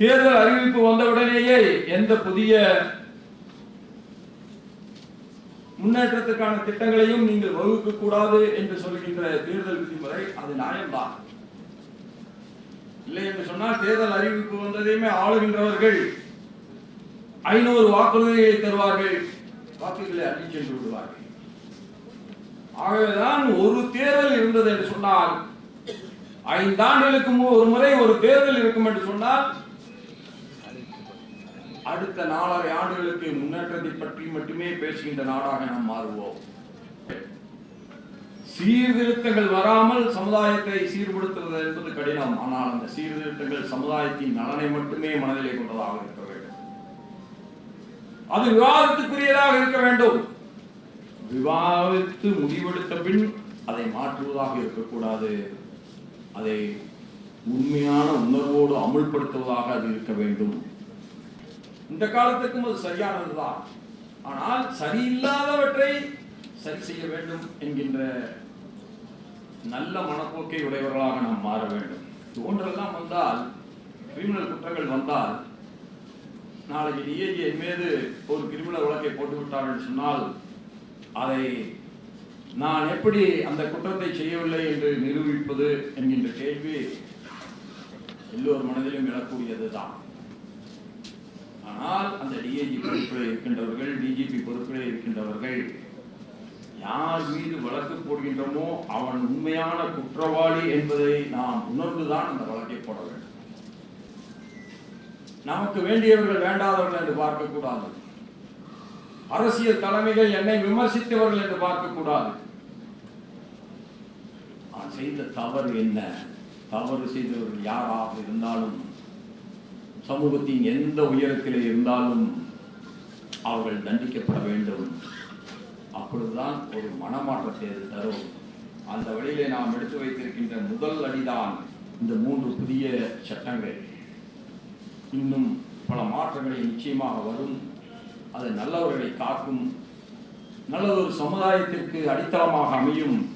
தேர்தல் அறிவிப்பு வந்தவுடனேயே எந்த புதிய முன்னேற்றத்திற்கான திட்டங்களையும் நீங்கள் வகுக்க கூடாது என்று சொல்கின்ற தேர்தல் விதிமுறை அது நியாயம்தான். இல்லை என்று சொன்னால் தேர்தல் அறிவிப்பு வந்ததையுமே ஆளுகின்றவர்கள் ஐநூறு வாக்குறுதிகளை தருவார்கள். வாக்குகளை அள்ளி சென்று விடுவார்கள். ஆகவேதான் ஒரு தேர்தல் இருந்தது என்று சொன்னால் ஐந்தாண்டுகளுக்கு ஒரு முறை ஒரு தேர்தல் இருக்கும் என்று சொன்னால் அடுத்த நாலரை ஆண்டுகளுக்கு முன்னேற்றத்தை பற்றி மட்டுமே பேசுகின்ற நாடாக நாம் மாறுவோம். சீர்திருத்தங்கள் வராமல் சமுதாயத்தை சீர்படுத்துவது என்பது கடினம். ஆனால் அந்த சீர்திருத்தங்கள் சமுதாயத்தின் நலனை மட்டுமே மனதிலே கொண்டதாக இருக்க வேண்டும். அது விவாதத்துக்குரியதாக இருக்க வேண்டும். விவாதித்து முடிவெடுத்த பின் அதை மாற்றுவதாக இருக்கக்கூடாது. அதை உண்மையான உணர்வோடு அமுல்படுத்துவதாக அது இருக்க வேண்டும். இந்த காலத்துக்கும் அது சரியானதுதான். ஆனால் சரியில்லாதவற்றை சரி செய்ய வேண்டும் என்கின்ற நல்ல மனப்போக்கை உடையவர்களாக நாம் மாற வேண்டும். இது ஒன்றெல்லாம் வந்தால் கிரிமினல் குற்றங்கள் வந்தால் நாளைக்கு டிஏஜி என் மீது ஒரு கிரிமினல் வழக்கை போட்டு விட்டார்கள் சொன்னால் அதை நான் எப்படி அந்த குற்றத்தை செய்யவில்லை என்று நிரூபிப்பது என்கின்ற கேள்வி எல்லோர் மனதிலும் எழக்கூடியதுதான். ஆனால் அந்த டிஐஜி பொறுப்பில் இருக்கின்றவர்கள் டிஜிபி பொறுப்பில் இருக்கின்றவர்கள் யார் மீது வழக்கு போடுகின்றோமோ அவன் உண்மையான குற்றவாளி என்பதை நாம் உணர்ந்துதான் அந்த வழக்கை போட வேண்டும். நமக்கு வேண்டியவர்கள் வேண்டாதவர்கள் என்று பார்க்கக்கூடாது. அரசியல் தலைமைகள் என்னை விமர்சித்தவர்கள் என்று பார்க்கக்கூடாது. நான் செய்த தவறு என்ன? தவறு செய்தவர்கள் யாராக இருந்தாலும் சமூகத்தின் எந்த உயரத்திலே இருந்தாலும் அவர்கள் தண்டிக்கப்பட வேண்டும். அப்பொழுதுதான் ஒரு மனமாற்றத்தை அது தரும். அந்த வழியிலே நாம் எடுத்து வைத்திருக்கின்ற முதல் அடிதான் இந்த மூன்று புதிய சட்டங்கள். இன்னும் பல மாற்றங்களை நிச்சயமாக வரும். அது நல்லவர்களை காக்கும். நல்லதொரு சமுதாயத்திற்கு அடித்தளமாக அமையும்.